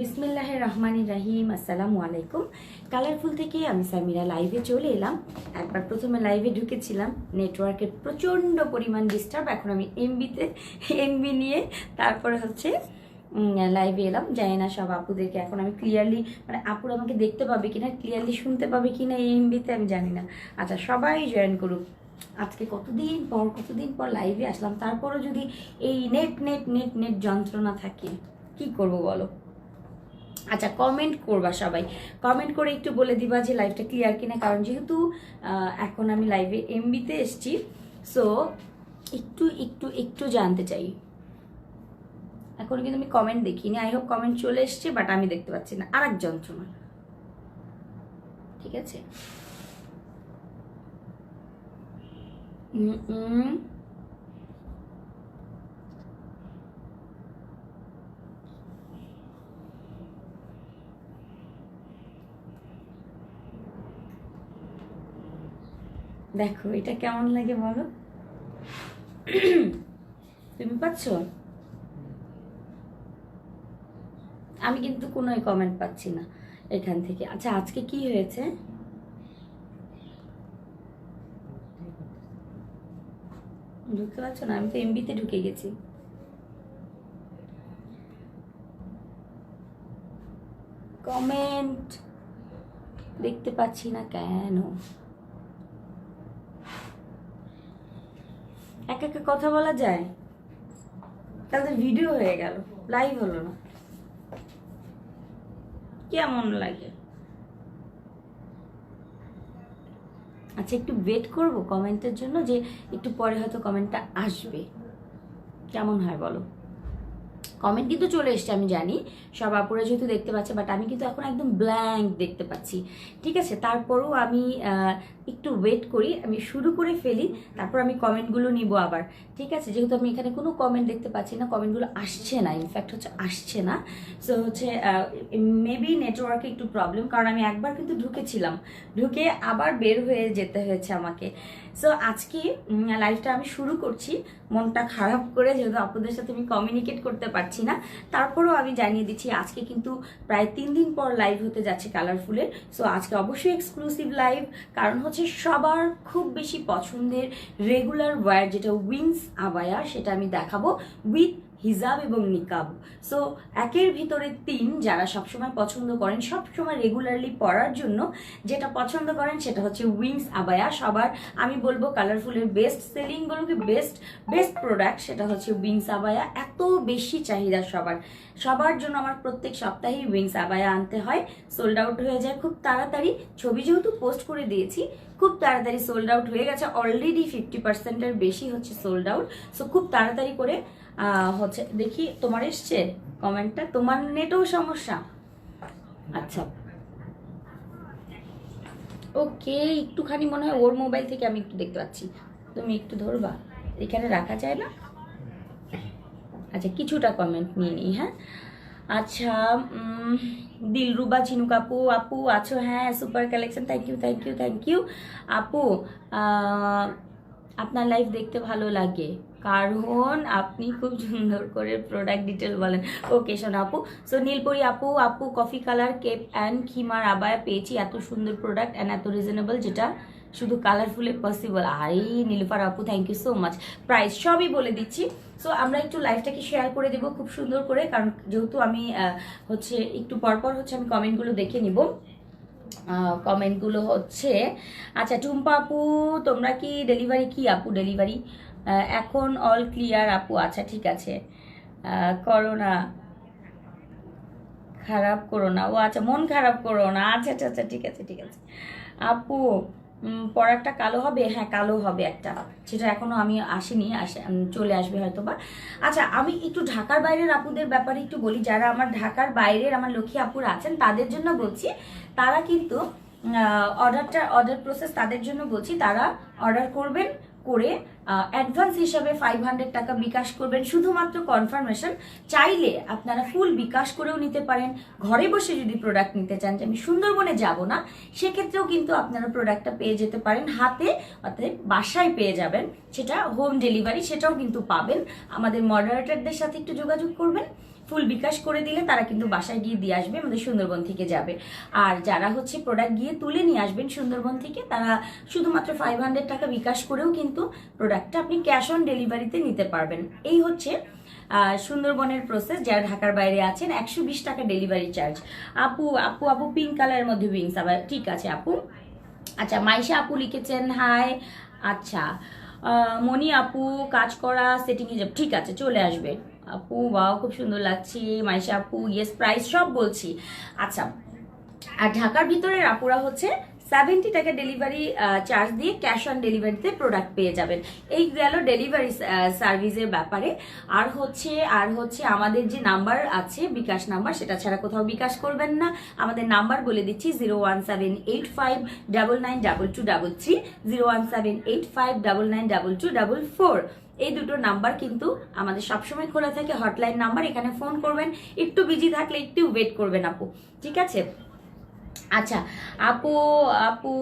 বিসমিল্লাহ রহমান রাহিম, আসসালামু আলাইকুম। কালারফুল থেকে আমি সামিরা লাইভে চলে এলাম। একবার প্রথমে লাইভে ঢুকেছিলাম। নেটওয়ার্কের প্রচণ্ড পরিমাণ ডিস্টার্ব এখন আমি এমবিতে, এমবি নিয়ে তারপরে হচ্ছে লাইভে এলাম। জানি না সব আপুদেরকে এখন আমি ক্লিয়ারলি মানে আপুর আমাকে দেখতে পাবে কি না ক্লিয়ারলি শুনতে পাবে কি না এই এমবিতে, আমি জানি না। আচ্ছা সবাই জয়েন করুক। আজকে কতদিন পর কতদিন পর লাইভে আসলাম? তারপরও যদি এই নেট নেট নেট নেট যন্ত্রণা থাকে, কি করব বলো? আচ্ছা কমেন্ট করবা সবাই। কমেন্ট করে একটু বলে দিবা যে লাইভটা ক্লিয়ার কিনা, কারণ যেহেতু এখন আমি লাইভে এমবিতে এসছি সো একটু একটু একটু জানতে চাই। এখন কিন্তু আমি কমেন্ট দেখিনি আই হোপ কমেন্ট চলে এসছে বাট আমি দেখতে পাচ্ছি না। আর এক যন্ত্রণা। ঠিক আছে? দেখো, এটা কেমন লাগে বলো? তুমি পাচ্ছ? আমি কিন্তু কোনো কমেন্ট পাচ্ছি না এখান থেকে। আচ্ছা আজকে কি হয়েছে? ঢুকতে পারছ না? আমি তো এমবিতে ঢুকে গেছি। কমেন্ট দেখতে পাচ্ছি না কেন এক একা কথা বলা যায়? তাহলে ভিডিও হয়ে গেল লাইভ হলো না। কেমন লাগে? আচ্ছা একটু ওয়েট করব কমেন্টের জন্য যে একটু পরে হয়তো কমেন্টটা আসবে। কেমন হয় বলো? কমেন্ট কিন্তু চলে এসছে, আমি জানি। সব আপুরা যেহেতু দেখতে পাচ্ছে বাট আমি কিন্তু এখন একদম ব্ল্যাঙ্ক দেখতে পাচ্ছি। ঠিক আছে? তারপরও আমি একটু ওয়েট করি, আমি শুরু করে ফেলি, তারপর আমি কমেন্টগুলো নিব আবার। ঠিক আছে? যেহেতু আমি এখানে কোনো কমেন্ট দেখতে পাচ্ছি না কমেন্টগুলো আসছে না ইনফ্যাক্ট হচ্ছে আসছে না। সো হচ্ছে মেবি নেটওয়ার্কে একটু প্রবলেম কারণ আমি একবার কিন্তু ঢুকেছিলাম। ঢুকে আবার বের হয়ে যেতে হয়েছে আমাকে। সো আজকে লাইফটা আমি শুরু করছি। মনটা খারাপ করে যেহেতু আপনাদের সাথে আমি কমিউনিকেট করতে পারছি না। তারপরেও আমি জানিয়ে দিচ্ছি, আজকে কিন্তু প্রায় তিন দিন পর লাইভ হতে যাচ্ছে কালারফুলের সো আজকে অবশ্যই এক্সক্লুসিভ লাইভ কারণ হচ্ছে সবার খুব বেশি পছন্দের রেগুলার ওয়্যার যেটা উইংস আবায়া সেটা আমি দেখাবো। উইথ হিজাব এবং নিকাব। সো একের ভিতরে তিন যারা সবসময় পছন্দ করেন, সবসময় রেগুলারলি পরার জন্য যেটা পছন্দ করেন সেটা হচ্ছে উইংস আবায়া। সবার, আমি বলব কালারফুলের বেস্ট সেলিং বলব কি বেস্ট বেস্ট প্রোডাক্ট সেটা হচ্ছে উইংস আবায়া। এত বেশি চাহিদা সবার। সবার জন্য আমার প্রত্যেক সপ্তাহেই উইংস আবায়া আনতে হয়। সোল্ড আউট হয়ে যায় খুব তাড়াতাড়ি। ছবি যেহেতু পোস্ট করে দিয়েছি, খুব তাড়াতাড়ি সোল্ড আউট হয়ে গেছে। অলরেডি ফিফটি পার্সেন্টের বেশি হচ্ছে সোল্ড আউট সো খুব তাড়াতাড়ি করে হচ্ছে, দেখি তোমার এসছে কমেন্টটা তোমার নেটও সমস্যা। আচ্ছা। ওকে, একটুখানি মনে হয় ওর মোবাইল থেকে আমি একটু দেখতে পাচ্ছি। তুমি একটু ধরবা। এখানে রাখা যায় না? আচ্ছা কিছুটা কমেন্ট নিয়ে নিই হ্যাঁ? আচ্ছা দিলরুবা ঝিনুক আপু আপু আছো? হ্যাঁ super collection thank you thank you thank you আপু আপনার লাইফ দেখতে ভালো লাগে। কারণ আপনি খুব সুন্দর করে প্রোডাক্ট ডিটেল বলেন। ওকে শোন আপু। সো নীলপরি আপু আপু কফি কালার কেপ অ্যান্ড খিমার আবায়া পেয়েছি এত সুন্দর প্রোডাক্ট অ্যান্ড এত রিজনেবল যেটা শুধু কালারফুলে পসিবল আই নীলুফার আপু thank you so much price সবই বলে দিচ্ছি। সো আমরা একটু লাইভটাকে শেয়ার করে দেবো খুব সুন্দর করে, কারণ যেহেতু আমি হচ্ছে, একটু পরপর হচ্ছে আমি কমেন্টগুলো দেখে নিব। কমেন্টগুলো হচ্ছে আচ্ছা টুম্পা আপু, তোমরা কি ডেলিভারি কি আপু? ডেলিভারি এখন অল ক্লিয়ার আপু। আচ্ছা ঠিক আছে। আহ, করো না খারাপ করো না। ও আচ্ছা মন খারাপ করো না। আচ্ছা আচ্ছা আচ্ছা ঠিক আছে ঠিক আছে। আপু উম, পরাগটা কালো হবে? হ্যাঁ কালো হবে একটা। সেটা এখনও আমি আসিনি। আসে চলে আসবে হয়তো বা আচ্ছা আমি একটু ঢাকার বাইরের আপুদের ব্যাপারে একটু বলি। যারা আমার ঢাকার বাইরের আমার লক্ষ্মী আপুরা আছেন তাদের জন্য বলছি তারা কিন্তু অর্ডারটা অর্ডার প্রসেস তাদের জন্য বলছি তারা অর্ডার করবেন। করে অ্যাডভান্স হিসাবে ফাইভ হান্ড্রেড টাকা বিকাশ করবেন। শুধুমাত্র কনফার্মেশন চাইলে আপনারা ফুল বিকাশ করেও নিতে পারেন। ঘরে বসে যদি প্রোডাক্ট নিতে চান, যে আমি সুন্দরবনে যাব না, সেক্ষেত্রেও কিন্তু আপনারা প্রোডাক্টটা পেয়ে যেতে পারেন। হাতে অর্থাৎ বাসায় পেয়ে যাবেন। সেটা হোম ডেলিভারি সেটাও কিন্তু পাবেন। আমাদের মডারেটরদের সাথে একটু যোগাযোগ করবেন। ফুল বিকাশ করে দিলে তারা কিন্তু বাসায় গিয়ে দিয়ে আসবে আমাদের সুন্দরবন থেকে যাবে। আর যারা হচ্ছে প্রোডাক্ট গিয়ে তুলে নিয়ে আসবেন সুন্দরবন থেকে, তারা শুধুমাত্র ফাইভ হান্ড্রেড টাকা বিকাশ করেও কিন্তু প্রোডাক্টটা আপনি ক্যাশ অন ডেলিভারিতে নিতে পারবেন। এই হচ্ছে সুন্দরবনের প্রসেস যারা ঢাকার বাইরে আছেন, একশো বিশ টাকা ডেলিভারি চার্জ আপু আপু আপু পিঙ্ক কালারের মধ্যে উইংস আবার ঠিক আছে আপু। আচ্ছা মাইশা আপু লিখেছেন হাই আচ্ছা মনি আপু, কাজ করা সেটিং হিসাব ঠিক আছে, চলে আসবে। আপু বাও খুব সুন্দর লাগছে, মাইশা আপু ইয়েস প্রাইস সব বলছি। আচ্ছা আর ঢাকার ভিতরের আপুরা হচ্ছে সেভেন্টি টাকা ডেলিভারি চার্জ দিয়ে ক্যাশ অন ডেলিভারিতে প্রোডাক্ট পেয়ে যাবেন। এই গেল ডেলিভারি সার্ভিসের ব্যাপারে। আর হচ্ছে আর হচ্ছে আমাদের যে নাম্বার আছে, বিকাশ নাম্বার সেটা ছাড়া কোথাও বিকাশ করবেন না। আমাদের নাম্বার বলে দিচ্ছি zero one seven eight five double nine double two double three zero one seven eight five double nine double two double four এই দুটো নাম্বার কিন্তু আমাদের সবসময় খোলা থাকে হটলাইন নাম্বার, এখানে ফোন করবেন। একটু বিজি থাকলে একটু ওয়েট করবেন আপু, ঠিক আছে? আচ্ছা আপু আপু,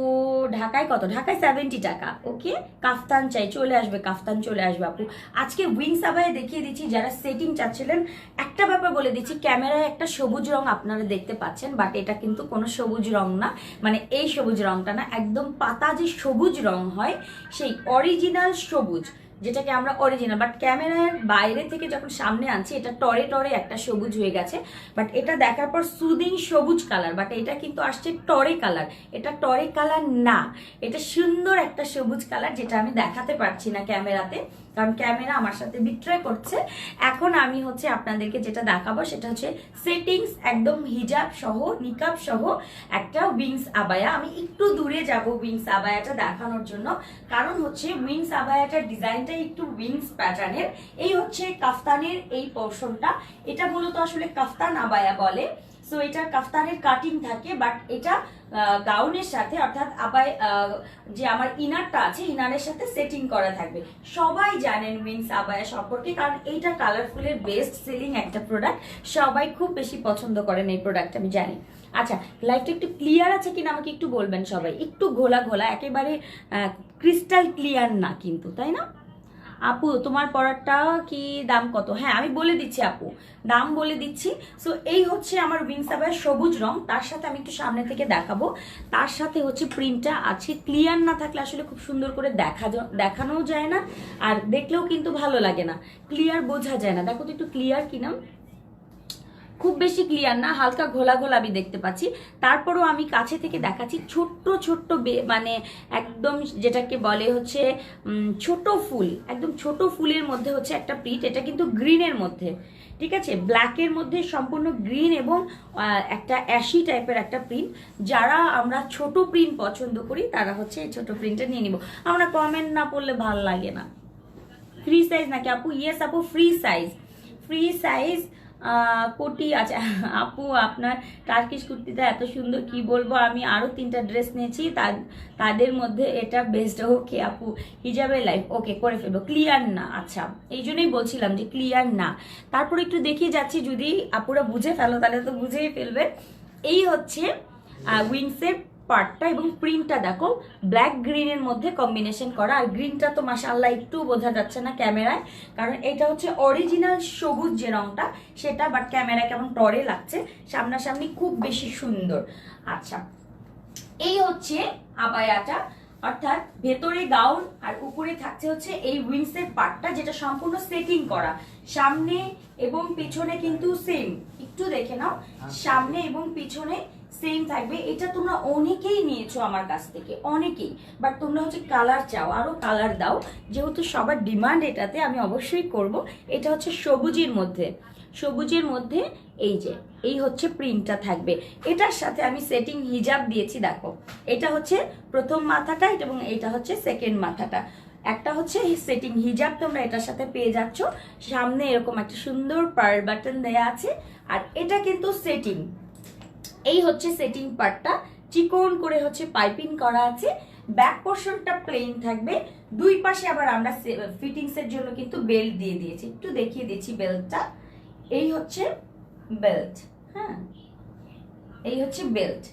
ঢাকায় কত? ঢাকায় সেভেন্টি টাকা ওকে কাফতান চাই, চলে আসবে, কাফতান চলে আসবে আপু। আজকে উইংস আবায় দেখিয়ে দিচ্ছি, যারা সেটিং চাচ্ছিলেন, একটা ব্যাপার বলে দিচ্ছি, ক্যামেরায় একটা সবুজ রং আপনারা দেখতে পাচ্ছেন বাট এটা কিন্তু কোনো সবুজ রং না মানে এই সবুজ রংটা না, একদম পাতা যে সবুজ রং হয়, সেই অরিজিনাল সবুজ। যেটাকে আমরা অরিজিনাল বাট ক্যামেরার বাইরে থেকে যখন সামনে আনছি, এটা টরে টরে একটা সবুজ হয়ে গেছে বাট এটা দেখার পর সুদিং সবুজ কালার বাট এটা কিন্তু আসছে টরে কালার এটা টরে কালার না, এটা সুন্দর একটা সবুজ কালার যেটা আমি দেখাতে পারছি না ক্যামেরাতে কারণ ক্যামেরা আমার সাথে বিক্রয় করছে। এখন আমি হচ্ছে আপনাদেরকে যেটা দেখাবো, সেটা হচ্ছে সেটিংস একদম হিজাব সহ নিকাব সহ একটা উইংস আবায়া। আমি একটু দূরে যাব উইংস আবায়াটা দেখানোর জন্য। কারণ হচ্ছে উইংস আবায়াটার ডিজাইনটা একটু উইংস প্যাটার্নের এই হচ্ছে কাফতানের এই পোর্শনটা এটা মূলত আসলে কাফতান আবায়া বলে। সো এটা কাফতানের কাটিং থাকে বাট এটা গাউনের সাথে, অর্থাৎ আবায় যে আমার ইনারটা আছে ইনারের সাথে সেটিং করা থাকবে। সবাই জানেন উইংস আবায়া সম্পর্কে, কারণ এইটা কালারফুলের বেস্ট সেলিং একটা প্রোডাক্ট সবাই খুব বেশি পছন্দ করেন এই প্রোডাক্ট আমি জানি। আচ্ছা লাইটটা একটু ক্লিয়ার আছে কিনা আমাকে একটু বলবেন সবাই? একটু ঘোলা ঘোলা একেবারে ক্রিস্টাল ক্লিয়ার না কিন্তু, তাই না? আপু, তোমার পরাটা কি দাম কত? হ্যাঁ আমি বলে দিচ্ছি আপু, দাম বলে দিচ্ছি। সো এই হচ্ছে আমার উইংস আবার সবুজ রং, তার সাথে আমি একটু সামনে থেকে দেখাবো। তার সাথে হচ্ছে প্রিন্টটা আছে ক্লিয়ার না থাকলে আসলে খুব সুন্দর করে দেখা দেখানোও যায় না, আর দেখলেও কিন্তু ভালো লাগে না। ক্লিয়ার বোঝা যায় না। দেখো তো একটু ক্লিয়ার কিনা। খুব বেশি ক্লিয়ার না, হালকা ঘোলা আমি দেখতে পাচ্ছি। তারপরও আমি কাছে থেকে দেখাচ্ছি ছোট্ট ছোট্ট মানে একদম যেটাকে বলে হচ্ছে ছোট ফুল, একদম ছোট ফুলের মধ্যে হচ্ছে একটা প্রিন্ট এটা কিন্তু গ্রিনের মধ্যে, ঠিক আছে? ব্ল্যাকের মধ্যে সম্পূর্ণ গ্রিন এবং একটা অ্যাশি টাইপের একটা প্রিন্ট যারা আমরা ছোট প্রিন্ট পছন্দ করি, তারা হচ্ছে এই ছোট প্রিন্টটা নিয়ে নিব। আমরা কমেন্ট না পড়লে ভালো লাগে না। ফ্রি সাইজ নাকি আপু? ইয়েস আপু ফ্রি সাইজ ফ্রি সাইজ কোটি আচ্ছা আপু, আপনার টার্কিশ কুর্তিটা এত সুন্দর, কি বলব? আমি আরও তিনটা ড্রেস নিয়েছি তাদের মধ্যে এটা বেস্ট ওকে আপু হিজাবের লাইফ ওকে করে ফেলব। ক্লিয়ার না আচ্ছা এই জন্যই বলছিলাম যে ক্লিয়ার না। তারপর একটু দেখিয়ে যাচ্ছি, যদি আপুরা বুঝে ফেলো, তাহলে তো বুঝেই ফেলবে। এই হচ্ছে উইংসের পার্টটা এবং প্রিন্টটা দেখো ব্ল্যাক গ্রিনের মধ্যে কম্বিনেশন করা। আর গ্রিনটা তো মাসাল্লাহ একটু বোঝা যাচ্ছে না ক্যামেরায় কারণ এটা হচ্ছে অরিজিনাল সবুজ যে রংটা সেটা বাট ক্যামেরা কেমন টরে লাগছে সামনাসামনি খুব বেশি সুন্দর। আচ্ছা এই হচ্ছে আবায়াটা অর্থাৎ ভেতরে গাউন আর উপরে থাকছে হচ্ছে এই উইংসের পার্টটা যেটা সম্পূর্ণ সেটিং করা। সামনে এবং পিছনে কিন্তু সেম একটু দেখে নাও সামনে এবং পিছনে সেম থাকবে। এটা তোমরা অনেকেই নিয়েছো আমার কাছ থেকে, অনেকেই। বাট তোমরা হচ্ছে কালার চাও আরও কালার দাও। যেহেতু সবার ডিমান্ড এটাতে, আমি অবশ্যই করব। এটা হচ্ছে সবুজের মধ্যে। সবুজের মধ্যে এই যে, এই হচ্ছে প্রিন্টটা থাকবে। এটার সাথে আমি সেটিং হিজাব দিয়েছি, দেখো। এটা হচ্ছে প্রথম মাথাটা এবং এটা হচ্ছে সেকেন্ড মাথাটা। একটা হচ্ছে সেটিং হিজাব, তোমরা এটার সাথে পেয়ে যাচ্ছ। সামনে এরকম একটা সুন্দর পার বাটন দেয়া আছে। আর এটা কিন্তু সেটিং এই হচ্ছে সেটিং পার্টটা চিকন করে হচ্ছে পাইপিং করা আছে। ব্যাক পোর্শনটা প্লেন থাকবে। দুই পাশে আবার আমরা ফিটিংস এর জন্য কিন্তু বেল্ট দিয়ে দিয়েছি। একটু দেখিয়ে দিচ্ছি বেল্টটা এই হচ্ছে বেল্ট হ্যাঁ? এই হচ্ছে বেল্ট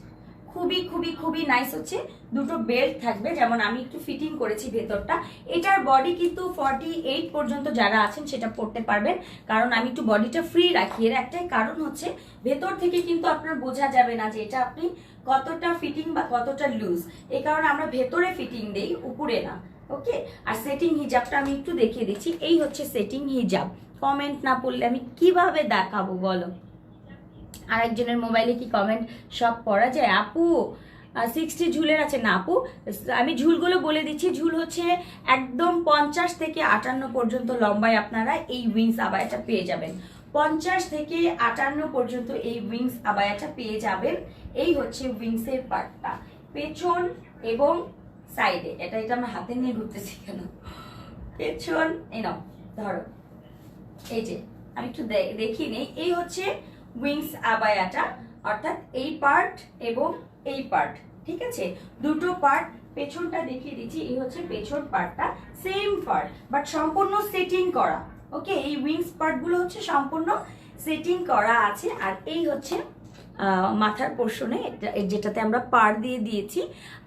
খুবই খুবই খুবই নাইস হচ্ছে। দুটো বেল্ট থাকবে, যেমন আমি একটু ফিটিং করেছি ভেতরটা। এটার বডি কিন্তু ফর্টি এইট পর্যন্ত যারা আছেন সেটা পড়তে পারবেন। কারণ আমি একটু বডিটা ফ্রি রাখি। এর একটাই কারণ হচ্ছে, ভেতর থেকে কিন্তু আপনার বোঝা যাবে না যে এটা আপনি কতটা ফিটিং বা কতটা লুজ এই কারণে আমরা ভেতরে ফিটিং দেই, উপরে না। ওকে? আর সেটিং হিজাবটা আমি একটু দেখিয়ে দিচ্ছি। এই হচ্ছে সেটিং হিজাব। কমেন্ট না পড়লে আমি কীভাবে দেখাবো বলো? আরেকজনের মোবাইলে কি কমেন্ট সব পড়া যায়? আপু সিক্সটি ঝুলের আছে। না, আপু, আমি ঝুলগুলো বলে দিচ্ছি। ঝুল হচ্ছে একদম পঞ্চাশ থেকে আটান্ন পর্যন্ত লম্বায় আপনারা এই উইংস আবায়াটা পেয়ে যাবেন। পঞ্চাশ থেকে আটান্ন পর্যন্ত এই উইংস আবায়াটা পেয়ে যাবেন। এই হচ্ছে উইংসের পার্টটা পেছন এবং সাইডে এটা এটা আমার হাতে নিয়ে ঘুরতেছি কেন? পেছন, এই নাও, ধরো। এই যে, আমি একটু দে- দেখিয়ে নেই এই হচ্ছে উইংস আবায়াটা, অর্থাৎ এই পার্ট এবং এই পার্ট, ঠিক আছে? দুটো পার্ট পেছনটা দেখিয়ে দিচ্ছি, এই হচ্ছে পেছন পার্টটা সেম পার্ট বাট সম্পূর্ণ সেটিং করা ওকে এই উইংস পার্টগুলো হচ্ছে সম্পূর্ণ সেটিং করা আছে, আর এই হচ্ছে মাথার পোর্শনে যেটাতে আমরা পার দিয়ে দিয়েছি,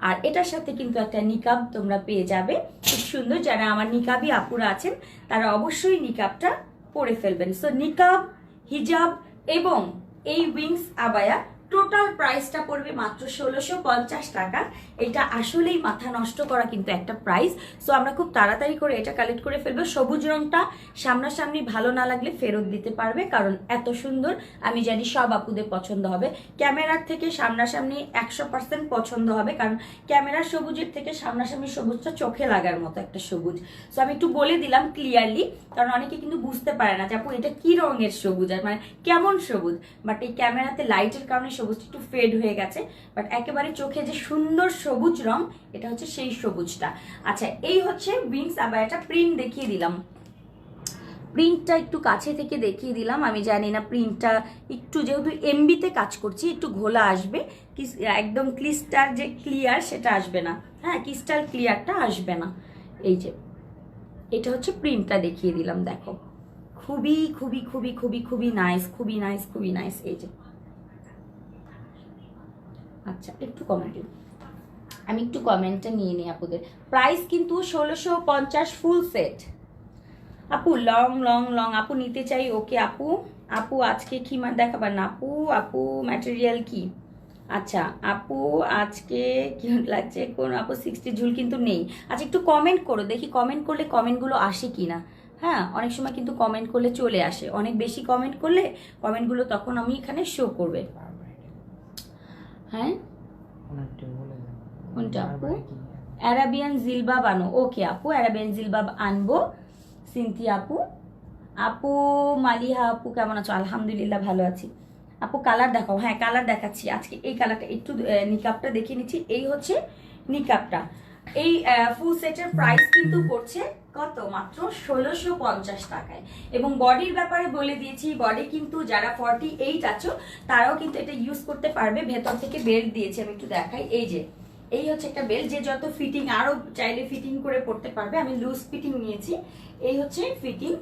আর এটার সাথে কিন্তু একটা নিকাব তোমরা পেয়ে যাবে, খুব সুন্দর, যারা আমার নিকাবি আপুরা আছেন, তারা অবশ্যই নিকাবটা পরে ফেলবেন। সো নিকাব, হিজাব এবং এই উইংস আবায়া টোটাল প্রাইসটা পড়বে মাত্র ষোলোশো পঞ্চাশ টাকা। এটা আসলেই মাথা নষ্ট করা কিন্তু একটা প্রাইস সো আমরা খুব তাড়াতাড়ি করে এটা কালেক্ট করে ফেলব। সবুজ রঙটা সামনাসামনি ভালো না লাগলে ফেরত দিতে পারবে, কারণ এত সুন্দর। আমি জানি সব আপুদের পছন্দ হবে। ক্যামেরার থেকে সামনাসামনি একশো পার্সেন্ট পছন্দ হবে, কারণ ক্যামেরার সবুজের থেকে সামনাসামনি সবুজটা চোখে লাগার মতো একটা সবুজ। সো আমি একটু বলে দিলাম ক্লিয়ারলি কারণ অনেকে কিন্তু বুঝতে পারে না যে আপু, এটা কি রঙের সবুজ? আর মানে কেমন সবুজ? বাট এই ক্যামেরাতে লাইটের কারণে সবুজটা একটু ফেড হয়ে গেছে বাট একেবারে চোখে যে সুন্দর সবুজ রং, এটা হচ্ছে সেই সবুজটা। আচ্ছা এই হচ্ছে উইংস আবার একটা প্রিন্ট দেখিয়ে দিলাম। প্রিন্টটা একটু কাছে থেকে দেখিয়ে দিলাম। আমি জানি না প্রিন্টটা একটু যেহেতু এমবিতে কাজ করছি, একটু ঘোলা আসবে। একদম ক্রিস্টাল যে ক্লিয়ার সেটা আসবে না। হ্যাঁ ক্রিস্টাল ক্লিয়ারটা আসবে না। এই যে, এটা হচ্ছে প্রিন্টটা দেখিয়ে দিলাম, দেখো। খুবই খুবই খুবই খুবই খুবই নাইস খুবই নাইস খুবই নাইস এই যে। আচ্ছা একটু কমেন্ট আমি একটু কমেন্টটা নিয়ে নিই আপুদের। প্রাইস কিন্তু ষোলোশো পঞ্চাশ ফুল সেট আপু লং লং লং আপু, নিতে চাই ওকে আপু। আপু, আজকে কি মা দেখাবেন? আপু আপু ম্যাটেরিয়াল কি? আচ্ছা আপু, আজকে কি লাগছে? কোন আপু সিক্সটি ঝুল কিন্তু নেই। আচ্ছা একটু কমেন্ট করো, দেখি কমেন্ট করলে কমেন্টগুলো আসে কি না হ্যাঁ অনেক সময় কিন্তু কমেন্ট করলে চলে আসে। অনেক বেশি কমেন্ট করলে কমেন্টগুলো তখন আমি এখানে শো করবে। হ্যাঁ? কোনটা আপু? অ্যারাবিয়ান জিলবাব আনো। ওকে আপু অ্যারাবিয়ান জিলবাব আনব। সিনথি আপু। আপু মালিহা আপু কেমন আছো? আলহামদুলিল্লাহ ভালো আছি। আপু কালার দেখাও। হ্যাঁ কালার দেখাচ্ছি। আজকে এই কালারটা একটু আহ, নিকাবটা দেখিয়ে নিচ্ছি। এই হচ্ছে নিকাবটা এই ফুল সেটের প্রাইস কিন্তু পড়ছে কত? মাত্র ষোলোশো পঞ্চাশ টাকায়। এবং বডির ব্যাপারে বলে দিয়েছি বডি কিন্তু যারা ফর্টি এইট আছো, তারাও কিন্তু এটা ইউজ করতে পারবে, ভেতর থেকে বেল্ট দিয়েছি, আমি একটু দেখাই। এই যে, এই হচ্ছে একটা বেল্ট, যে যত ফিটিং আরও চাইলে ফিটিং করে পড়তে পারবে। আমি লুজ ফিটিং নিয়েছি, এই হচ্ছে ফিটিং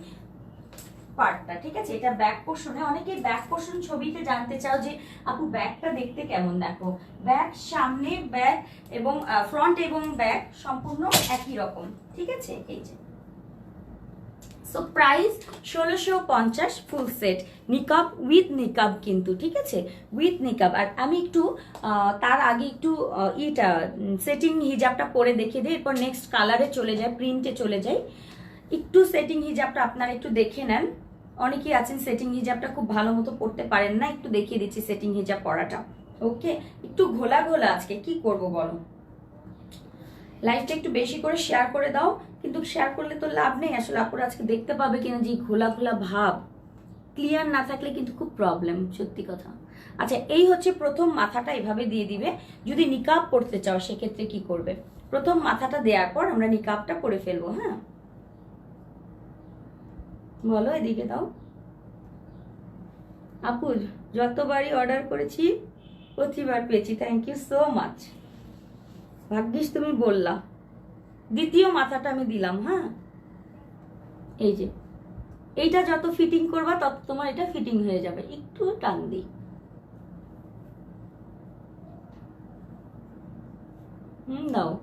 পার্টটা ঠিক আছে? এটা ব্যাক পোর্শনে অনেকে ব্যাক পোর্শন ছবিতে জানতে চাও যে, আপু ব্যাকটা দেখতে কেমন? দেখো ব্যাক সামনে ব্যাক এবং ফ্রন্ট এবং ব্যাক সম্পূর্ণ একই রকম, ঠিক আছে? এই যে। সো প্রাইস ষোলোশো পঞ্চাশ ফুল সেট নিকাব উইথ নিকাব কিন্তু, ঠিক আছে? উইথ নিকাব আর আমি একটু তার আগে একটু ইটা সেটিং হিজাবটা পরে দেখিয়ে দিই, এরপর নেক্সট কালারে চলে যায় প্রিন্টে চলে যাই একটু সেটিং হিজাবটা আপনারা একটু দেখে নেন। অনেকেই আছেন সেটিং হিজাবটা খুব ভালো মতো পড়তে পারেন না। একটু দেখিয়ে দিচ্ছি সেটিং হিজাব পরাটা ওকে একটু ঘোলা ঘোলা আজকে, কি করব বলো? লাইফটা একটু বেশি করে শেয়ার করে দাও, কিন্তু শেয়ার করলে তো লাভ নেই। আসলে আপুরা আজকে দেখতে পাবে কিনা যে ঘোলা ঘোলা ভাব। ক্লিয়ার না থাকলে কিন্তু খুব প্রবলেম সত্যি কথা। আচ্ছা এই হচ্ছে প্রথম মাথাটা এভাবে দিয়ে দিবে। যদি নিকাব পড়তে চাও, সেক্ষেত্রে কি করবে? প্রথম মাথাটা দেওয়ার পর আমরা নিকাবটা পরে ফেলব হ্যাঁ? বলো, এদিকে দাও। আপু, যতবারই অর্ডার করেছি, প্রতিবার পেয়েছি। থ্যাংক ইউ সো মাচ ভাগ্যিস তুমি বললা। দ্বিতীয় মাথাটা আমি দিলাম হ্যাঁ? এই যে, এইটা যত ফিটিং করবা, তত তোমার এটা ফিটিং হয়ে যাবে। একটু টান দিই। হুম, দাও।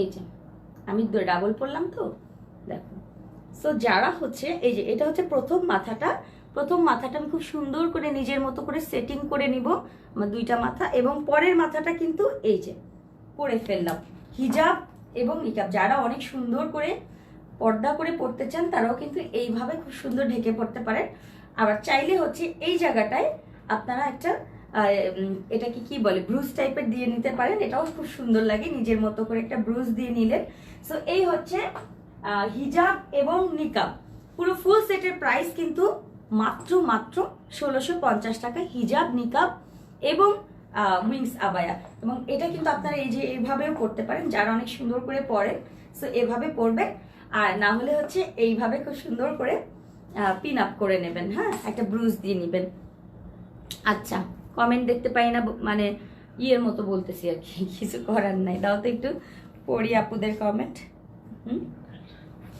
এই যে, আমি ডাবল পরলাম তো, দেখো। সো যারা হচ্ছে, এই যে, এটা হচ্ছে প্রথম মাথাটা। প্রথম মাথাটা আমি খুব সুন্দর করে নিজের মতো করে সেটিং করে নিব, আমার দুইটা মাথা, এবং পরের মাথাটা কিন্তু এই যে, করে ফেললাম। হিজাব এবং নিকাব। যারা অনেক সুন্দর করে পর্দা করে পড়তে চান, তারাও কিন্তু এইভাবে খুব সুন্দর ঢেকে পড়তে পারেন। আবার চাইলে হচ্ছে এই জায়গাটায় আপনারা একটা এটাকে কি বলে ব্রুজ টাইপের দিয়ে নিতে পারেন। এটাও খুব সুন্দর লাগে, নিজের মতো করে একটা ব্রুজ দিয়ে নিলেন সো এই হচ্ছে হিজাব এবং নিকাব পুরো ফুল সেটের প্রাইস কিন্তু মাত্র মাত্র ষোলোশো পঞ্চাশ টাকা হিজাব নিকাব এবং উইংস আবায়া এবং এটা কিন্তু আপনারা এই যে, এইভাবেও করতে পারেন, যারা অনেক সুন্দর করে পরেন সো এভাবে পরবেন আর না হলে হচ্ছে, এইভাবে খুব সুন্দর করে পিন আপ করে নেবেন হ্যাঁ? একটা ব্রুজ দিয়ে নেবেন। আচ্ছা। কমেন্ট দেখতে পাই না মানে ইয়ের মতো বলতেছি আর কি, কিছু করার নাই। দাও তো একটু পড়ি আপুদের কমেন্ট হুম?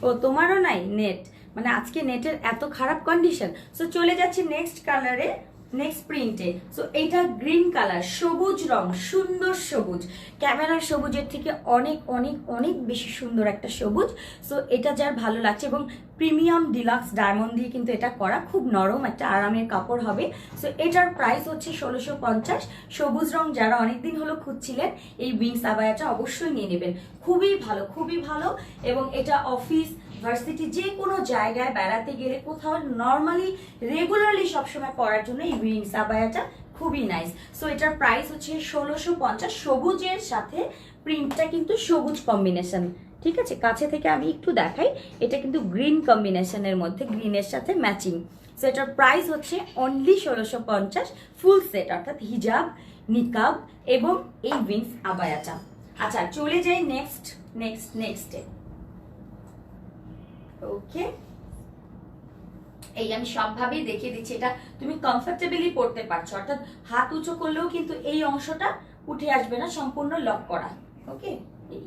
ও, তোমারও নাই নেট মানে আজকে নেটের এত খারাপ কন্ডিশন সো চলে যাচ্ছি নেক্সট কালারে নেক্সট প্রিন্টে সো এটা গ্রিন কালার সবুজ রং, সুন্দর সবুজ। ক্যামেরার সবুজের থেকে অনেক অনেক অনেক বেশি সুন্দর একটা সবুজ। সো এটা যার ভালো লাগছে এবং প্রিমিয়াম ডিলাক্স ডায়মন্ড দিয়ে কিন্তু এটা করা খুব নরম একটা আরামের কাপড় হবে। সো এটার প্রাইস হচ্ছে ষোলোশো পঞ্চাশ। সবুজ রং যারা অনেকদিন হলো খুঁজছিলেন, এই উইংস আবায়াটা অবশ্যই নিয়ে নেবেন। খুবই ভালো খুবই ভালো। এবং এটা অফিস ভার্সিটি যে কোনো জায়গায় বেড়াতে গেলে কোথাও নর্মালি রেগুলারলি সবসময় পরার জন্য এই উইংস আবায়াটা খুবই নাইস সো এটার প্রাইস হচ্ছে ষোলোশো পঞ্চাশ। সবুজের সাথে প্রিন্টটা কিন্তু সবুজ কম্বিনেশন ঠিক আছে? কাছে থেকে আমি একটু দেখাই। এটা কিন্তু গ্রিন কম্বিনেশনের মধ্যে গ্রিনের সাথে ম্যাচিং সো এটার প্রাইস হচ্ছে অনলি ষোলোশো পঞ্চাশ। ফুল সেট অর্থাৎ হিজাব নিকাব এবং এই উইংস আবায়াটা। আচ্ছা চলে যাই নেক্সট নেক্সট নেক্সটে ওকে এই আমি সবভাবেই দেখিয়ে দিচ্ছি। এটা তুমি কমফোর্টেবলি পড়তে পারছ। অর্থাৎ হাত উঁচু করলেও কিন্তু এই অংশটা উঠে আসবে না, সম্পূর্ণ লক করা। ওকে এই।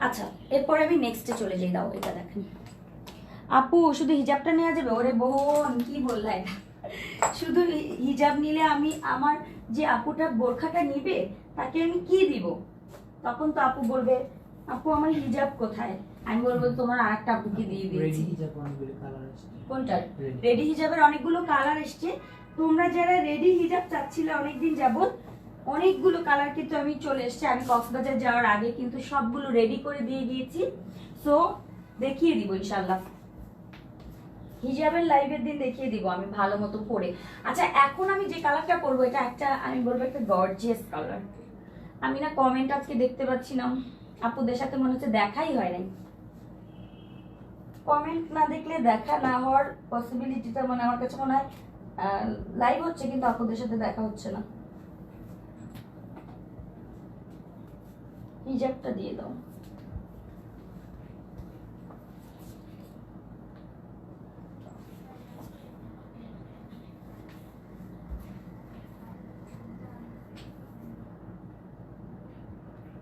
আচ্ছা এরপরে আমি নেক্সটে চলে যাই। দাও, এটা দেখেন। আপু, শুধু হিজাবটা নেওয়া যাবে? ওরে বোন, কি বললা এটা? শুধু হিজাব নিলে আমি আমার যে আপুটা বোরখাটা নিবে, তাকে আমি কি দিব? তখন তো আপু বলবে, আপু, আমার হিজাব কোথায়? আমি বলব তোমার আরেকটা আপুকে দিয়ে দিয়েছি। কোনটা? রেডি হিজাবের অনেকগুলো কালার এসছে। তোমরা যারা রেডি হিজাব চাচ্ছিলে অনেকদিন যাবত অনেকগুলো কালার কিন্তু আমি চলে এসছে। আমি কক্সবাজার যাওয়ার আগে কিন্তু সবগুলো রেডি করে দিয়ে গিয়েছি। সো দেখিয়ে দিব ইনশাল্লাহ হিজাবের লাইভের দিন দেখিয়ে দিব আমি ভালো মতো পরে আচ্ছা এখন আমি যে কালারটা পরবো এটা একটা আমি বলব একটা গর্জিয়াস কালার আমি না কমেন্ট আজকে দেখতে পাচ্ছি না। আপুদের সাথে মনে হচ্ছে দেখাই হয় নাই। কমেন্ট না দেখলে দেখা না হওয়ার পসিবিলিটিটা মানে আমার কাছে মনে হয় লাইভ হচ্ছে কিন্তু আপনাদের সাথে দেখা হচ্ছে না। হিজাবটা দিয়ে দাও।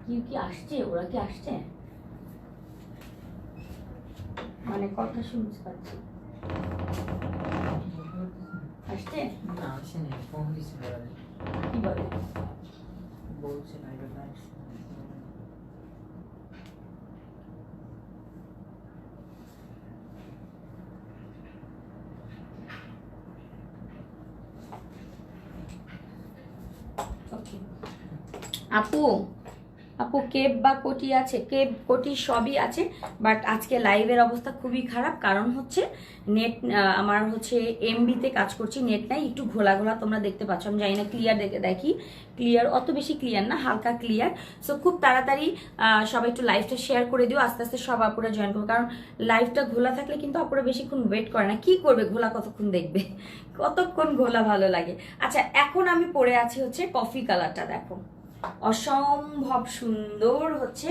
কি কি আসছে? ওরা কি আসছে? মানে কথা শুনতে পাচ্ছি আসছে না আসে নাই ফোন দিছিল আগে। কি বলে বলছে না এটা না আসছে। ওকে আপু আপু, কেপ বা কোটি আছে, কেপ, কোটি সবই আছে বাট আজকে লাইভের অবস্থা খুবই খারাপ। কারণ হচ্ছে নেট আমার হচ্ছে এমবিতে কাজ করছি নেট নাই, একটু ঘোলা ঘোলা তোমরা দেখতে পাচ্ছ। আমি জানি না ক্লিয়ার দেখে দেখি। ক্লিয়ার অত বেশি ক্লিয়ার না, হালকা ক্লিয়ার সো খুব তাড়াতাড়ি সবাই একটু লাইভটা শেয়ার করে দিও, আস্তে আস্তে সব আপুরা জয়েন করো কারণ লাইভটা ঘোলা থাকলে কিন্তু আপুরা বেশিক্ষণ ওয়েট করে না। কি করবে? ঘোলা কতক্ষণ দেখবে? কতক্ষণ ঘোলা ভালো লাগে? আচ্ছা এখন আমি পরে আছি হচ্ছে কফি কালারটা দেখো। অসম্ভব সুন্দর হচ্ছে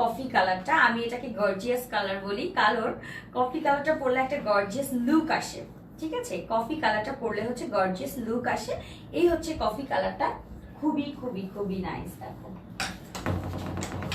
কফি কালারটা আমি এটাকে গর্জিয়াস কালার বলি কালোর কফি কালারটা পরলে একটা গর্জিয়াস লুক আসে, ঠিক আছে? কফি কালারটা পরলে হচ্ছে গর্জিয়াস লুক আসে। এই হচ্ছে কফি কালারটা খুবই খুবই খুবই নাইস দেখো।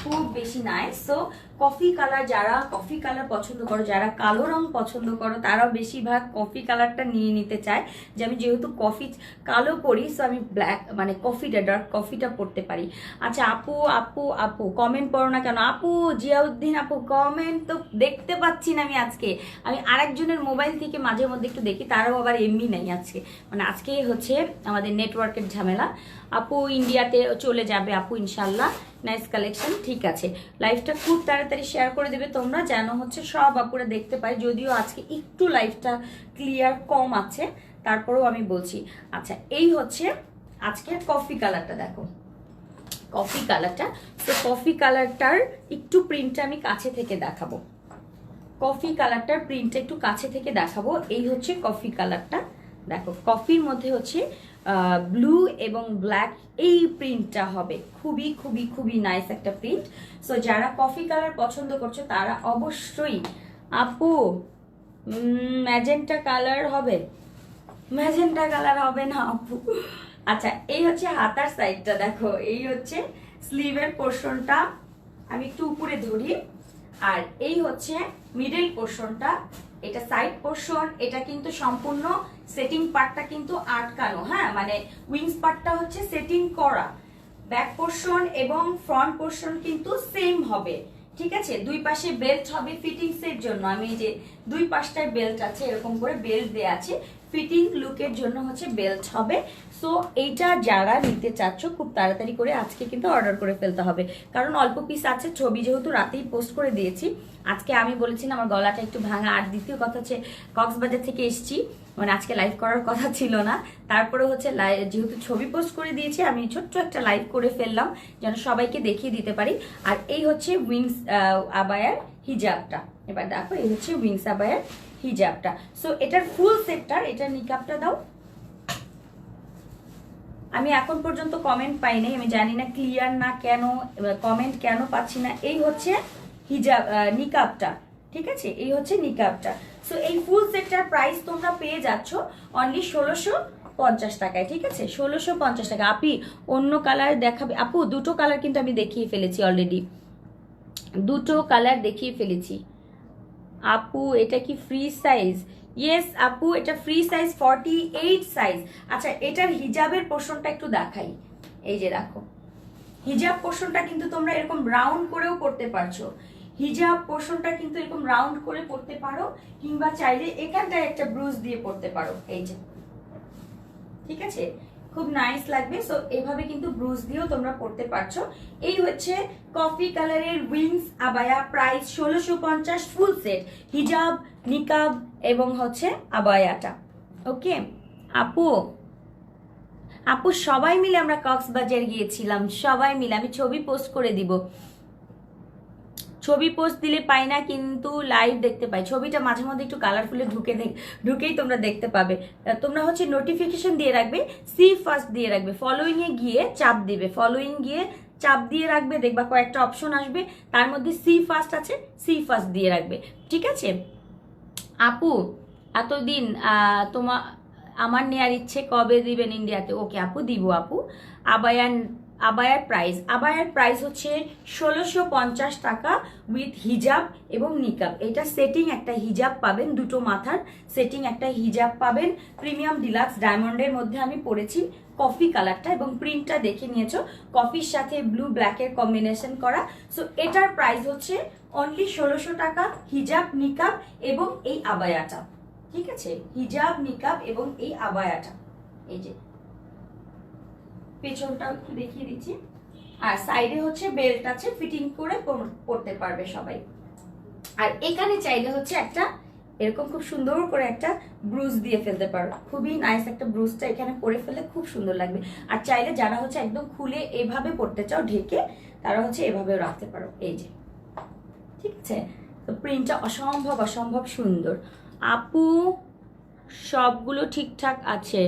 খুব বেশি নাইস সো কফি কালার যারা কফি কালার পছন্দ করো, যারা কালো রং পছন্দ করো, তারাও বেশিরভাগ কফি কালারটা নিয়ে নিতে চায়। যে আমি যেহেতু কফি কালো পরি সো আমি ব্ল্যাক মানে কফিটা ডার্ক কফিটা পড়তে পারি। আচ্ছা আপু আপু আপু কমেন্ট পড়ো না কেন? আপু, জিয়াউদ্দিন আপু কমেন্ট তো দেখতে পাচ্ছি না আমি আজকে। আমি আরেকজনের মোবাইল থেকে মাঝে মধ্যে একটু দেখি, তারাও আবার এমনি নেই আজকে। মানে আজকে হচ্ছে আমাদের নেটওয়ার্কের ঝামেলা। আপু ইন্ডিয়াতে চলে যাবে আপু ইনশাল্লাহ নাইস কালেকশন ঠিক আছে। লাইভটা খুব তাড়াতাড়ি শেয়ার করে দেবে তোমরা, যেন হচ্ছে সব আপুরা দেখতে পাই যদিও আজকে একটু লাইভটা ক্লিয়ার কম আছে, তারপরেও আমি বলছি। আচ্ছা এই হচ্ছে আজকের কফি কালারটা দেখো। কফি কালারটা তো কফি কালারটার একটু প্রিন্টটা আমি কাছে থেকে দেখাবো। কফি কালারটার প্রিন্টটা একটু কাছে থেকে দেখাবো। এই হচ্ছে কফি কালারটা দেখো কফির মধ্যে হচ্ছে ব্লু এবং ব্ল্যাক এই প্রিন্টটা হবে। খুবই খুবই খুবই নাইস একটা প্রিন্ট সো যারা কফি কালার পছন্দ করছ, তারা অবশ্যই, আপু ম্যাজেন্টা কালার হবে। ম্যাজেন্টা কালার হবে না, আপু। আচ্ছা এই হচ্ছে হাতার সাইডটা দেখো। এই হচ্ছে স্লিভের পোর্শনটা আমি একটু উপরে ধরি। আর এই হচ্ছে মিডল পোর্শনটা এটা সাইড পোর্শন এটা কিন্তু সম্পূর্ণ সেটিং পার্টটা কিন্তু আটকানো হ্যাঁ? মানে উইংস পার্টটা হচ্ছে সেটিং করা। ব্যাক পোর্শন এবং ফ্রন্ট পোর্শন কিন্তু সেম হবে। ঠিক আছে? দুই পাশে বেল্ট হবে ফিটিংস এর জন্য। আমি যে দুই পাশটায় বেল্ট আছে, এরকম করে বেল্ট দেয়া আছে। ফিটিং লুকের জন্য হচ্ছে বেল্ট হবে। সো এইটা যারা নিতে চাচ্ছ, খুব তাড়াতাড়ি করে আজকে কিন্তু অর্ডার করে ফেলতে হবে। কারণ অল্প পিস আছে, ছবি যেহেতু রাতেই পোস্ট করে দিয়েছি। আজকে আমি বলেছি না, আমার গলাটা একটু ভাঙা। আর দ্বিতীয় কথা হচ্ছে, কক্সবাজার থেকে এসেছি। মানে আজকে লাইভ করার কথা ছিল না। তারপরে হচ্ছে যেহেতু ছবি পোস্ট করে দিয়েছি আমি ছোট্ট একটা লাইভ করে ফেললাম যেন সবাইকে দেখিয়ে দিতে পারি। আর এই হচ্ছে উইংস আবায়ার হিজাবটা। এবার দেখো এই হচ্ছে উইংস আবায়ার হিজাবটা। সো এটার ফুল সেটটার এটার নিকাবটা দাও। আমি এখন পর্যন্ত কমেন্ট পাই নাই আমি জানি না ক্লিয়ার না কেন কমেন্ট কেন পাচ্ছি না। এই হচ্ছে হিজাব আহ, নিকাবটা ঠিক আছে? এই হচ্ছে নিকাবটা সো এই ফুল সেটটার প্রাইস তোমরা পেয়ে যাচ্ছ অনলি ষোলোশো পঞ্চাশ টাকায়, ঠিক আছে? ষোলোশো পঞ্চাশ টাকা। আপি, অন্য কালার দেখাবে। আপু, দুটো কালার কিন্তু আমি দেখিয়ে ফেলেছি অলরেডি দুটো কালার দেখিয়ে ফেলেছি। আপু, এটা কি ফ্রি সাইজ ইয়েস আপু, এটা free size forty eight size আচ্ছা এটার হিজাবের পোর্শনটা একটু দেখাই। এই যে, দেখো। হিজাব পোর্শনটা কিন্তু তোমরা এরকম রাউন্ড করেও করতে পারছ। হিজাব পোর্শনটা কিন্তু এরকম রাউন্ড করে পড়তে পারো, কিংবা চাইলে এখানটায় একটা ব্রুজ দিয়ে পড়তে পারো। এই যে। ঠিক আছে? খুব নাইস লাগবে। সো এভাবে কিন্তু ব্রুজ দিয়েও তোমরা পড়তে পারছ। এই হচ্ছে কফি কালারের উইংস আবায়া প্রাইস ষোলোশো পঞ্চাশ ফুল সেট হিজাব, নিকাব এবং হচ্ছে আবায়াটা। ওকে আপু আপু সবাই মিলে আমরা কক্সবাজার গিয়েছিলাম। সবাই মিলে। আমি ছবি পোস্ট করে দিব। ছবি পোস্ট দিলে পাই না কিন্তু লাইভ দেখতে পাই। ছবিটা মাঝে মধ্যে একটু কালারফুলে ঢুকে ঢুকেই তোমরা দেখতে পাবে। তোমরা হচ্ছে নোটিফিকেশন দিয়ে রাখবে সি ফার্স্ট দিয়ে রাখবে। ফলোইং এ গিয়ে চাপ দিবে। ফলোইং গিয়ে চাপ দিয়ে রাখবে দেখবা কয়েকটা অপশন আসবে। তার মধ্যে সি ফার্স্ট আছে সি ফার্স্ট দিয়ে রাখবে। ঠিক আছে? আপু এতদিন আহ, তোমা আমার নেয়ার ইচ্ছে কবে দিবেন ইন্ডিয়াতে ওকে আপু দিব আপু। আবায়ান আবায়ার প্রাইস। আবায়ার প্রাইস হচ্ছে ষোলোশো পঞ্চাশ টাকা উইথ হিজাব এবং নিকাব এটা সেটিং একটা হিজাব পাবেন, দুটো মাথার সেটিং একটা হিজাব পাবেন। প্রিমিয়াম ডিলাক্স ডায়মন্ডের মধ্যে আমি পরেছি কফি কালারটা এবং প্রিন্টটা দেখে নিয়েছো। কফির সাথে ব্লু ব্ল্যাকের কম্বিনেশন করা। সো এটার প্রাইস হচ্ছে অনলি ষোলোশো টাকা হিজাব নিকাব এবং এই আবায়াটা। ঠিক আছে? হিজাব নিকাব এবং এই আবায়াটা। এই যে পেছনটাও একটু দেখিয়ে দিচ্ছি। আর সাইডে হচ্ছে বেল্ট আছে ফিটিং করে পরতে পারবে সবাই। আর এখানে চাইলে হচ্ছে একটা এরকম খুব সুন্দর করে একটা ব্রুজ দিয়ে ফেলতে পারো। খুবই নাইস একটা ব্রুজটা এখানে পরে ফেলে খুব সুন্দর লাগবে। আর চাইলে যারা হচ্ছে একদম খুলে এভাবে পড়তে চাও, ঢেকে তারা হচ্ছে এভাবেও রাখতে পারো। এই যে। ঠিক আছে? তো প্রিন্টটা অসম্ভব অসম্ভব সুন্দর। আপু, সবগুলো ঠিকঠাক আছে?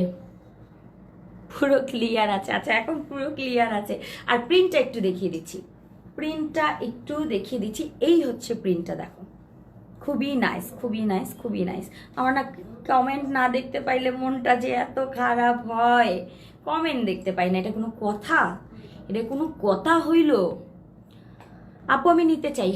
পুরো ক্লিয়ার আছে। আচ্ছা এখন পুরো ক্লিয়ার আছে। আর প্রিন্টটা একটু দেখিয়ে দিচ্ছি। প্রিন্টটা একটু দেখিয়ে দিচ্ছি। এই হচ্ছে প্রিন্টটা দেখো। খুবই নাইস খুবই নাইস খুবই নাইস আমার না কমেন্ট না দেখতে পাইলে মনটা যে এত খারাপ হয়। কমেন্ট দেখতে পাই না। এটা কোনো কথা? এটা কোনো কথা হইল? আপু, আমি নিতে চাই।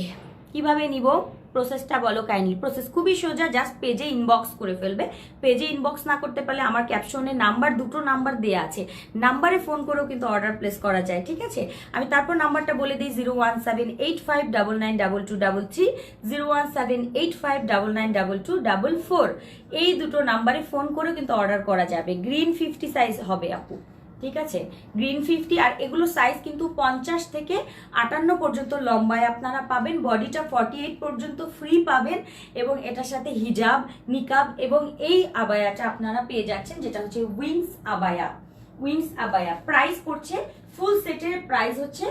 কীভাবে নিব? প্রসেসটা বলো কাইন্ডলি প্রসেস খুবই সোজা জাস্ট পেজে ইনবক্স করে ফেলবে। পেজে ইনবক্স না করতে পারলে আমার ক্যাপশনে নাম্বার দুটো নাম্বার দেওয়া আছে। নাম্বারে ফোন করেও কিন্তু অর্ডার প্লেস করা যায়, ঠিক আছে? আমি তারপর নাম্বারটা বলে দিই zero one seven eight five double nine double two double three zero one seven eight five double nine double two double four এই দুটো নাম্বারে ফোন করেও কিন্তু অর্ডার করা যাবে। গ্রিন ফিফটি সাইজ হবে, আপু। ঠিক আছে? গ্রিন ফিফটি আর এগুলো সাইজ কিন্তু পঞ্চাশ থেকে আটান্ন পর্যন্ত লম্বায় আপনারা পাবেন। বডিটা ফর্টি এইট পর্যন্ত ফ্রি পাবেন এবং এটার সাথে হিজাব নিকাব এবং এই আবায়াটা আপনারা পেয়ে যাচ্ছেন, যেটা হচ্ছে উইংস আবায়া। উইংস আবায়া। প্রাইস পড়ছে ফুল সেটের প্রাইস হচ্ছে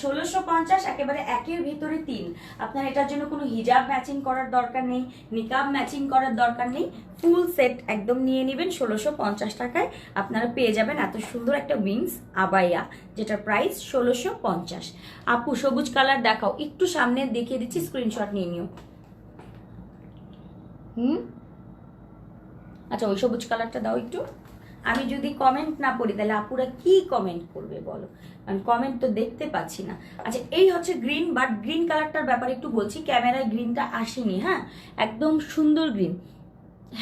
ষোলোশো পঞ্চাশ একেবারে একের ভিতরে তিন। আপনার এটার জন্য কোনো হিজাব ম্যাচিং করার দরকার নেই, নিকাব ম্যাচিং করার দরকার নেই। ফুল সেট একদম নিয়ে নেবেন ষোলোশো পঞ্চাশ টাকায়। আপনারা পেয়ে যাবেন এত সুন্দর একটা উইংস আবাইয়া যেটার প্রাইস ষোলোশো পঞ্চাশ। আপু, সবুজ কালার দেখাও। একটু সামনে দেখিয়ে দিচ্ছি স্ক্রিনশট নিয়ে নিও। হুম? আচ্ছা ওই সবুজ কালারটা দাও একটু। আমি যদি কমেন্ট না পড়ি, তাহলে আপুরা কি কমেন্ট করবে বলো? কারণ কমেন্ট তো দেখতে পাচ্ছি না। আচ্ছা এই হচ্ছে গ্রিন বাট গ্রিন কালারটার ব্যাপারে একটু বলছি, ক্যামেরায় গ্রিনটা আসেনি হ্যাঁ? একদম সুন্দর গ্রিন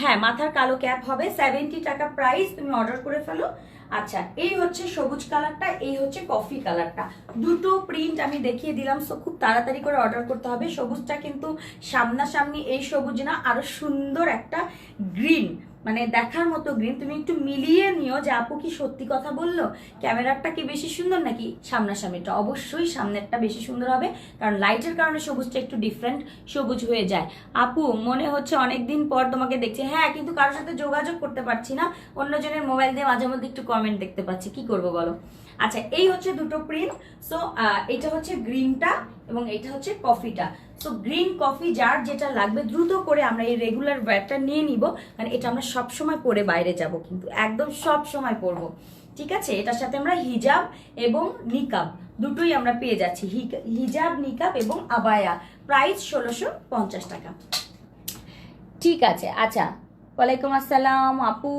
হ্যাঁ মাথার কালো ক্যাপ হবে সেভেন্টি টাকা প্রাইস তুমি অর্ডার করে ফেলো। আচ্ছা এই হচ্ছে সবুজ কালারটা এই হচ্ছে কফি কালারটা দুটো প্রিন্ট আমি দেখিয়ে দিলাম সো খুব তাড়াতাড়ি করে অর্ডার করতে হবে। সবুজটা কিন্তু সামনাসামনি এই সবুজ না, আরও সুন্দর একটা গ্রিন মানে দেখার মতো গ্রিন তুমি একটু মিলিয়ে নিও যে আপু কি সত্যি কথা বলল? ক্যামেরাটা কি বেশি সুন্দর নাকি সামনাসামনিটা? অবশ্যই সামনেরটা বেশি সুন্দর হবে, কারণ লাইটের কারণে সবুজটা একটু ডিফারেন্ট সবুজ হয়ে যায়। আপু, মনে হচ্ছে অনেকদিন পর তোমাকে দেখছি। হ্যাঁ কিন্তু কারোর সাথে যোগাযোগ করতে পারছি না। অন্যজনের মোবাইল দিয়ে মাঝে মধ্যে একটু কমেন্ট দেখতে পাচ্ছি। কি করব বলো? আচ্ছা এই হচ্ছে দুটো প্রিন্ট সো এটা হচ্ছে গ্রিনটা এবং এটা হচ্ছে কফিটা সো গ্রিন কফি যার যেটা লাগবে, দ্রুত করে আমরা এই রেগুলার ব্যাটটা নিয়ে নিব কারণ এটা আমরা সব সময় পরে বাইরে যাব কিন্তু একদম সব সময় পরবো। ঠিক আছে? এটার সাথে আমরা হিজাব এবং নিকাব দুটোই আমরা পেয়ে যাচ্ছি। হিজাব, নিকাব এবং আবায়া। প্রাইস ষোলোশো পঞ্চাশ টাকা। ঠিক আছে আচ্ছা। ওয়ালাইকুম আসসালাম, আপু।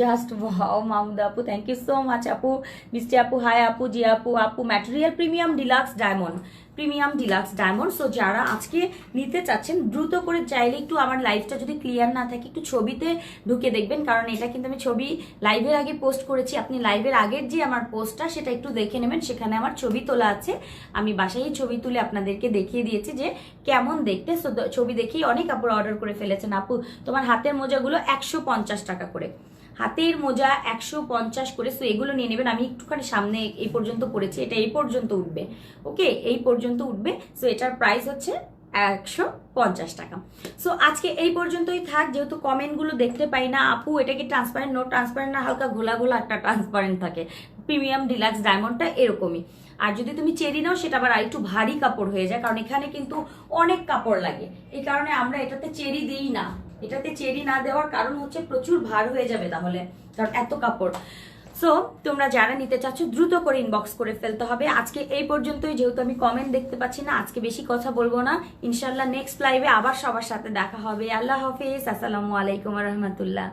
জাস্ট ওয়াও মাহমুদ আপু থ্যাংক ইউ সো মাচ আপু। মিষ্টি আপু হাই আপু, জি আপু আপু। Material premium deluxe diamond premium deluxe diamond. So যারা আজকে নিতে চাচ্ছেন, দ্রুত করে চাইলে একটু আমার লাইভটা যদি ক্লিয়ার না থাকে, একটু ছবিতে ঢুকে দেখবেন, কারণ এটা কিন্তু আমি ছবি লাইভের আগে পোস্ট করেছি। আপনি লাইভের আগের যে আমার পোস্টটা সেটা একটু দেখে নেবেন। সেখানে আমার ছবি তোলা আছে। আমি বাসায় ছবি তুলে আপনাদেরকে দেখিয়ে দিয়েছি যে কেমন দেখতে। সো ছবি দেখেই অনেক আপুরা অর্ডার করে ফেলেছেন। আপু, তোমার হাতের মোজাগুলো একশো পঞ্চাশ টাকা করে। হাতের মোজা একশো পঞ্চাশ করে সো এগুলো নিয়ে নেবেন। আমি একটুখানি সামনে এই পর্যন্ত করেছি এটা এই পর্যন্ত উঠবে। ওকে এই পর্যন্ত উঠবে সো এটার প্রাইস হচ্ছে একশো পঞ্চাশ টাকা। সো আজকে এই পর্যন্তই থাক, যেহেতু কমেন্টগুলো দেখতে পাই না, আপু, এটা কি ট্রান্সপারেন্ট নো ট্রান্সপারেন্ট না, হালকা ঘোলা ঘোলা একটা ট্রান্সপারেন্ট থাকে। প্রিমিয়াম ডিলাক্স ডায়মন্ডটা এরকমই। আর যদি তুমি চেরি নাও, সেটা আবার আরেকটু ভারী কাপড় হয়ে যায়, কারণ এখানে কিন্তু অনেক কাপড় লাগে। এই কারণে আমরা এটাতে চেরি দিই না। এটাতে চেরি না দেওয়ার কারণ হচ্ছে প্রচুর ভার হয়ে যাবে তাহলে, কারণ এত কাপড়। সো তোমরা যারা নিতে চাচ্ছ, দ্রুত করে ইনবক্স করে ফেলতে হবে। আজকে এই পর্যন্তই, যেহেতু আমি কমেন্ট দেখতে পাচ্ছি না, আজকে বেশি কথা বলব না। ইনশাল্লাহ নেক্সট লাইভে আবার সবার সাথে দেখা হবে। আল্লাহ হাফিজ, আসসালামু আলাইকুম রহমতুল্লাহ।